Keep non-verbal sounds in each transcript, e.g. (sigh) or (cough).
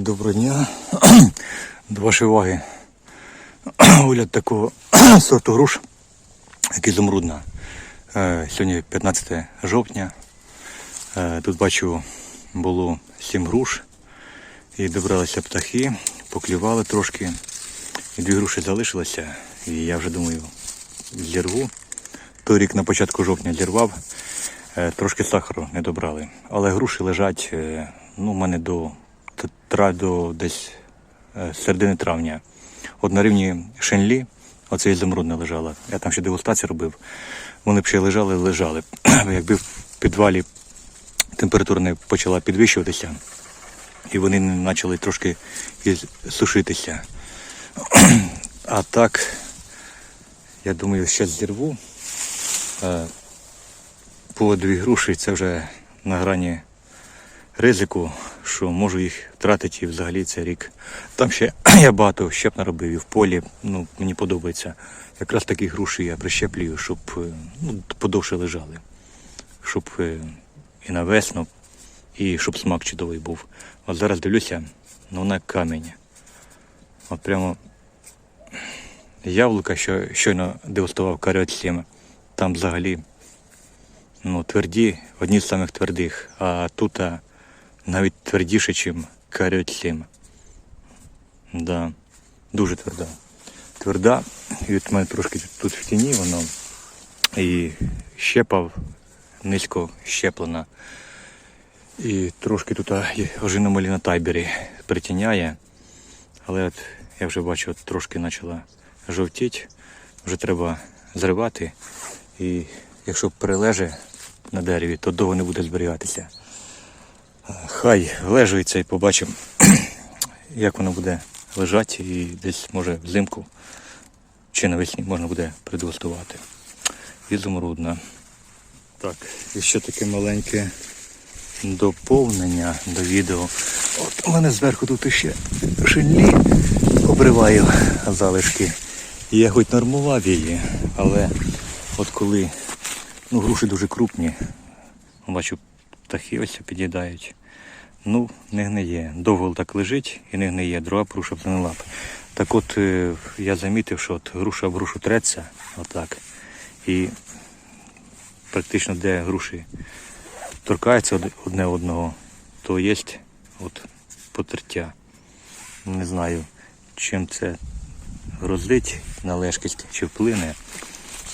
Доброго дня. До вашої уваги. Огляд такого сорту груш, як ізумрудна. Е, Сьогодні 15 жовтня. Е, Тут бачу було 7 груш. І добралися птахи, поклювали трошки. І дві груші залишилося. І я вже думаю, зірву. Той рік на початку жовтня зірвав. Е, Трошки сахару не добрали. Але груші лежать ну, у мене до, до десь е, середини травня. От на рівні Шенлі, оце ізумрудне лежало. Я там ще дегустацію робив. Вони б ще лежали, лежали. (clears throat) Якби в підвалі температура не почала підвищуватися, і вони не почали трошки сушитися. (clears throat) А так, я думаю, ще зірву. Е, по дві груші це вже на грані ризику, що можу їх втратити взагалі цей рік. Там ще (clears throat) я багато щеп наробив і в полі. Ну, мені подобається. Якраз такі груші я прищеплюю, щоб е, ну, подовше лежали. Щоб е, і на весну, і щоб смак чудовий був. От зараз дивлюся, ну вона камінь. От прямо яблука, що щойно дегустував каріот 7, там взагалі ну, тверді, одні з самих твердих, а тут а, навіть твердіше, ніж каріот 7. Да, дуже тверда. Тверда, і от мене трошки тут в тіні воно і щепав низько щеплена. І трошки тут є на тайбері притіняє. Але от я вже бачу, от трошки почала жовтіти. Вже треба зривати. І якщо перележе на дереві, то довго не буде зберігатися. Хай лежується і побачимо, (clears throat) як воно буде лежати і десь може взимку чи навесні можна буде придегустувати. Ізумрудна. Так, і ще таке маленьке доповнення до відео. От у мене зверху тут ще шинлі обриваю залишки. І Я хоч нормував її, але от коли ну, груші дуже крупні, бачу, птахи ось під'їдають. Ну, не гниє. Довго так лежить і не гниє, друга груша б не лапи. Так от е, я замітив, що от груша в грушу треться, отак. І практично де груші торкаються одне одного, то є от потертя. Не знаю, чим це грозить на лежкість чи вплине.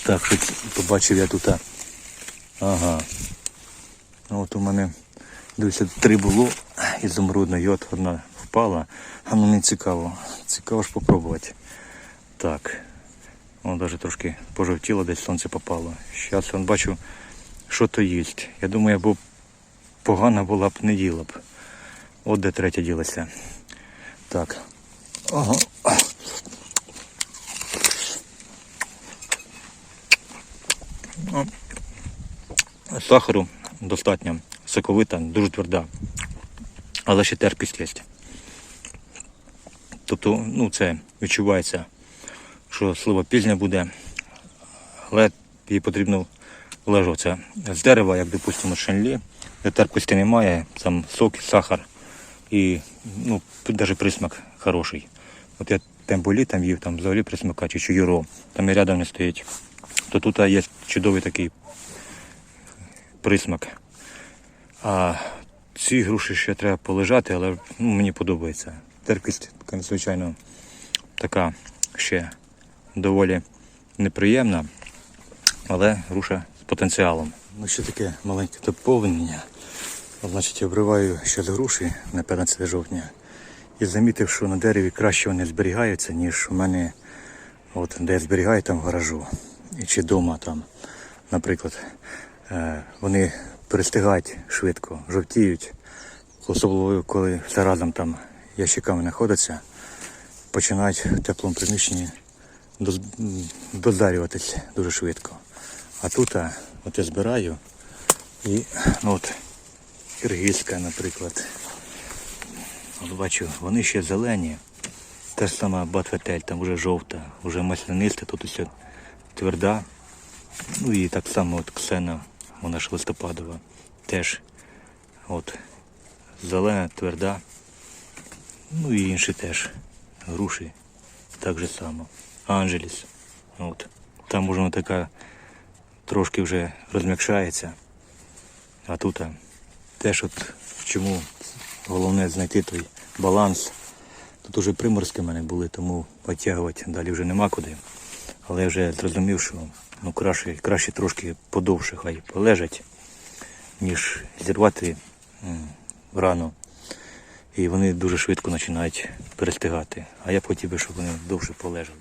Так, що побачив я тут. Ага. Ну, От у мене дивіться, три було ізумрудної, от одна впала. А ну мені цікаво. Цікаво ж попробувати. Так. Воно навіть трошки пожовтіло, десь сонце попало. Зараз я бачу, що то їсть. Я думаю, або погана була б, не їла б. От де третя ділася. Так. Ага. Ну, Сахару достатньо, соковита, дуже тверда, але ще терпкість є. Тобто, ну, це відчувається, що слива пізня буде, але їй потрібно лежатися. З дерева, як допустимо, шенлі, де терпкості немає, там сок, сахар і ну, навіть присмак хороший. От я темболі там їв, там взагалі присмака чи юро, там і рядом не стоїть. То тут є чудовий такий присмак. А ці груші ще треба полежати, але ну, мені подобається. Терпкість, звичайно, така ще доволі неприємна, але груша з потенціалом. Ну, ще таке маленьке доповнення. Значить, обриваю з груші на 15 жовтня і замітив, що на дереві краще вони зберігаються, ніж у мене, от, де я зберігаю там в гаражу. Чи вдома там, наприклад, е, вони перестигають швидко, жовтіють, особливо коли все разом там ящиками знаходяться, починають в теплому приміщенні доз- м, дозарюватися дуже швидко. А тут а, от я збираю і ну, от киргизька, наприклад. От бачу, вони ще зелені. Те ж саме батветель, там вже жовта, вже масляниста, тут усе тверда. Ну і так само от ксена, вона ж листопадова, теж от зелена, тверда. Ну і інші теж. Груші так же само. Анджеліс. От. Там можна така трошки вже розм'якшається. А тут теж от чому головне знайти той баланс. Тут уже приморські в мене були, тому потягувати далі вже нема куди. Але я вже зрозумів, що ну, краще, краще трошки подовше хай полежать, ніж зірвати рано. І вони дуже швидко починають перестигати. А я б хотів би, щоб вони довше полежали.